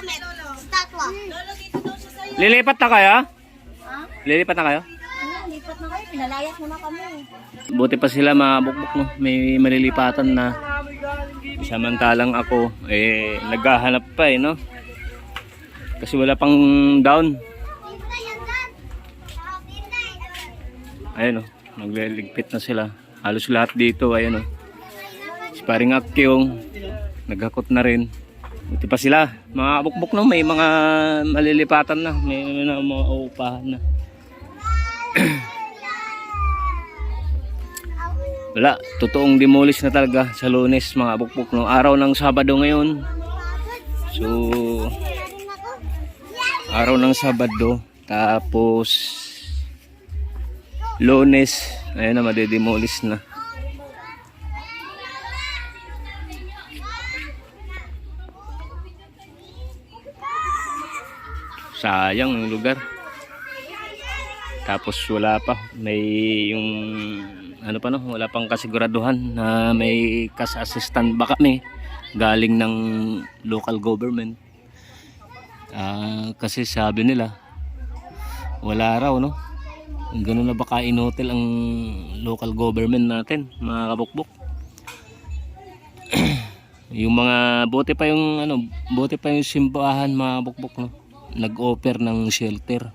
gamit. Statwa. Lilipat na kayo? Ha? Lilipat na kayo? Ano, lipat na kayo. Pinalayas mo na kami. Buti pa sila mga bukbuk no. May malilipatan na. Samantalang ako eh naghahanap pa eh no. Kasi wala pang down. Ayun oh, nagliligpit na sila. Halos lahat dito ayun oh. Si paring Akyong naghakot na rin. Buti pa sila, mga bukbuk no, may mga malilipatan na, may mga, mga uupahan na. Wala, totoong demolish na talaga sa lunes mga bukbuk no. Araw ng Sabado ngayon. So, araw ng Sabado. Tapos, lunes. Ayun na, madedemolish na. Sayang yung lugar. Tapos wala pa. May yung ano pa no, wala pang kasiguraduhan na may cash assistant ba kami galing ng local government. Ah, kasi sabi nila wala raw no. Ganun na baka inotel ang local government natin, mga kabukbok. yung mga bote pa yung ano, bote pa yung simbahan mga bukbok no. Nag-offer ng shelter.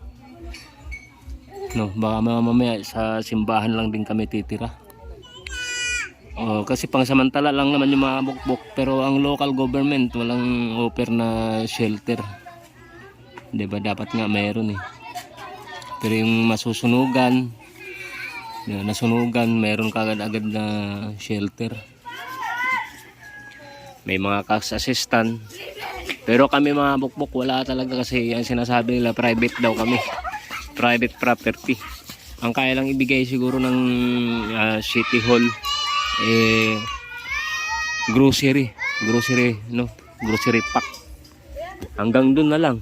No, baka mamaya sa simbahan lang din kami titira. Oh, kasi pangsamantala lang naman yung mga bukbok pero ang local government walang offer na shelter. 'Di ba dapat nga mayroon eh. Pero yung masusunugan, yun, nasunugan, mayroon kagad-agad na shelter. May mga cash assistant. Pero kami mga bukbok wala talaga kasi ang sinasabi nila private daw kami private property. Ang kaya lang ibigay siguro ng ah, city hall eh grocery, grocery no, grocery pack. Hanggang doon na lang.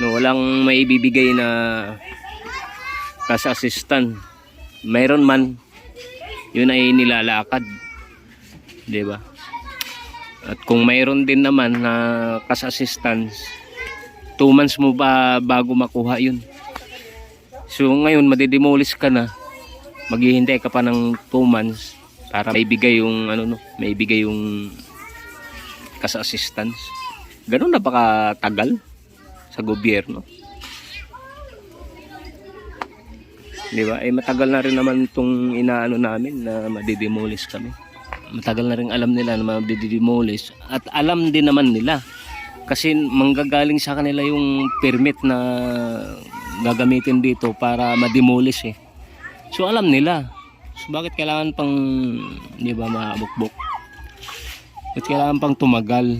No, walang maibibigay na cash assistant. Mayroon man yun ay nilalakad. 'Di ba? At kung mayroon din naman na cash assistance, 2 months mo ba bago makuha yun? So ngayon madidemolish ka na. Maghihintay ka pa ng 2 months para maibigay yung ano no, maibigay yung cash assistance. Ganun na baka tagal sa gobyerno. Di ba? Eh matagal na rin naman itong inaano namin na madidemolish kami. Matagal na rin alam nila na madidemolish at alam din naman nila kasi manggagaling sa kanila yung permit na gagamitin dito para ma-demolish eh. So alam nila. So bakit kailangan pang di ba mabukbok? Bakit kailangan pang tumagal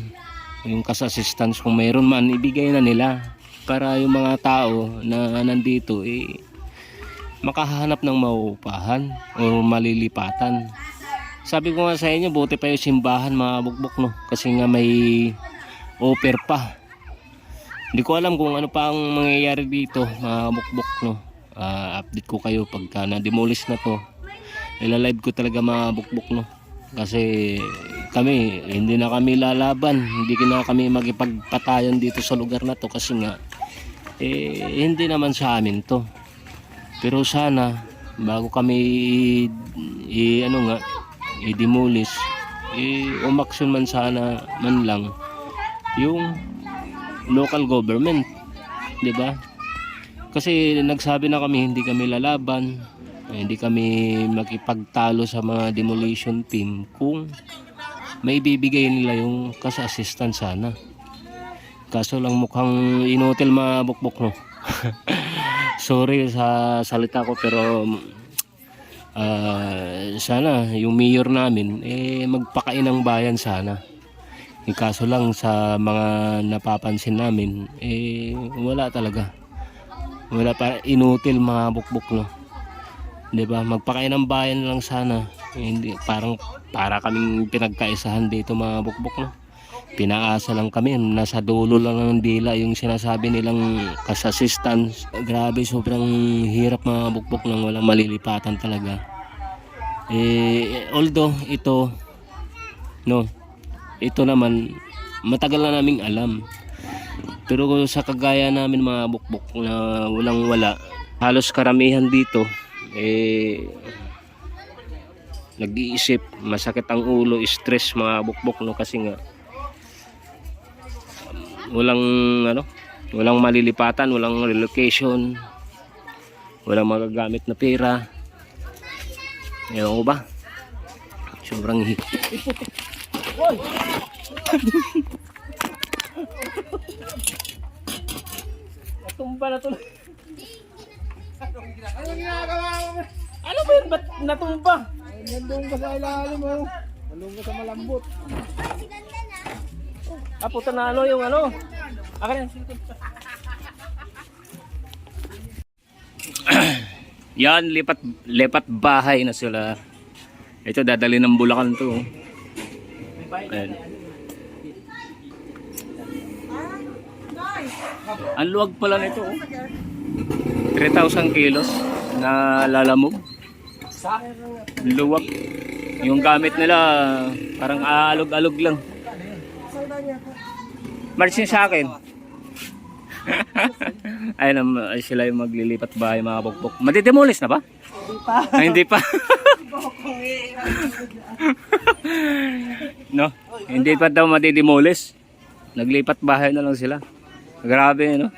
yung cash assistance kung mayroon man ibigay na nila para yung mga tao na nandito eh makahanap ng mauupahan o malilipatan. Sabi ko nga sa inyo, buti pa yung simbahan mga bukbok no kasi nga may offer pa. Hindi ko alam kung ano pa ang mangyayari dito, mga bukbok no. Ah, update ko kayo pagka na-demolish na to. Ilalive ko talaga mga bukbok no. Kasi kami, hindi na kami lalaban. Hindi na kami magipagpatayan dito sa lugar na to kasi nga eh, hindi naman sa amin to. Pero sana bago kami i, i- ano nga i-demolish, i umaksyon man sana man lang yung local government, 'di ba? Kasi nagsabi na kami hindi kami lalaban, hindi kami makipagtalo sa mga demolition team kung may bibigay nila yung cash assistance sana. Kaso lang mukhang inutil mga bukbok no. Sorry sa salita ko pero ah, sana yung mayor namin eh magpakain ng bayan sana. Yung kaso lang sa mga napapansin namin, eh wala talaga. Wala pa inutil mga bukbok no. 'Di ba? Magpakain ng bayan lang sana. Eh, Hindi parang para kaming pinagkaisahan dito mga bukbok no. Pinaasa lang kami, nasa dulo lang ng dila yung sinasabi nilang cash assistance. Grabe, sobrang hirap mga bukbok nang walang malilipatan talaga. Eh, although ito, no, ito naman matagal na naming alam Pero sa kagaya namin mga bukbok na walang wala, halos karamihan dito, eh, nag-iisip, masakit ang ulo, stress mga bukbok no kasi nga walang ano, walang malilipatan, walang relocation, walang magagamit na pera. Ewan ko ba? Sobrang hi- Natumba na tuloy. Anong ginagawa mo? Ano ba yun? Ba't natumba? Ay, nandun ka sa ilalim mo. Nandun ka sa malambot. Ah, puta na ano yung ano. Akin yan. Lipat, lipat bahay na sila. Ito, dadali ng Bulacan to. oh. Ayan. Ang luwag pala nito. Oh. 3,000 kilos na lalamog. Luwag. Yung gamit nila, parang aalog-alog lang. Marcin sa akin. Ayun, um, ay sila yung maglilipat bahay mga bukbok. Madidemolis na ba? Hindi pa. no, hindi pa daw madidemolis. Naglipat bahay na lang sila. Grabe, no?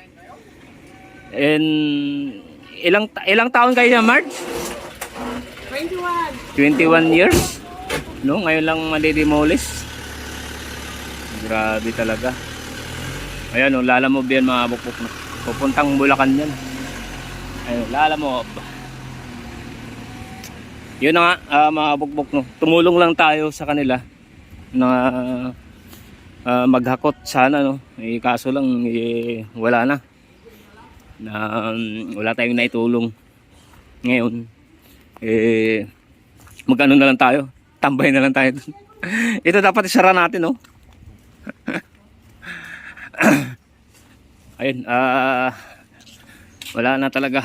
And ilang ilang taon kayo na, March? 21. 21 years? No, ngayon lang madidemolis. Grabe talaga. Ayan, oh, lalamob yan mga bukbok na. Pupuntang Bulacan yan. Ayun, lalamob. Yun na nga, ah, mga bukbok no. Tumulong lang tayo sa kanila na ah, maghakot sana no. Eh, kaso lang eh, wala na. Na um, wala tayong naitulong. Ngayon eh magano na lang tayo. Tambay na lang tayo. dun. Ito dapat isara natin no. Ayun, ah wala na talaga.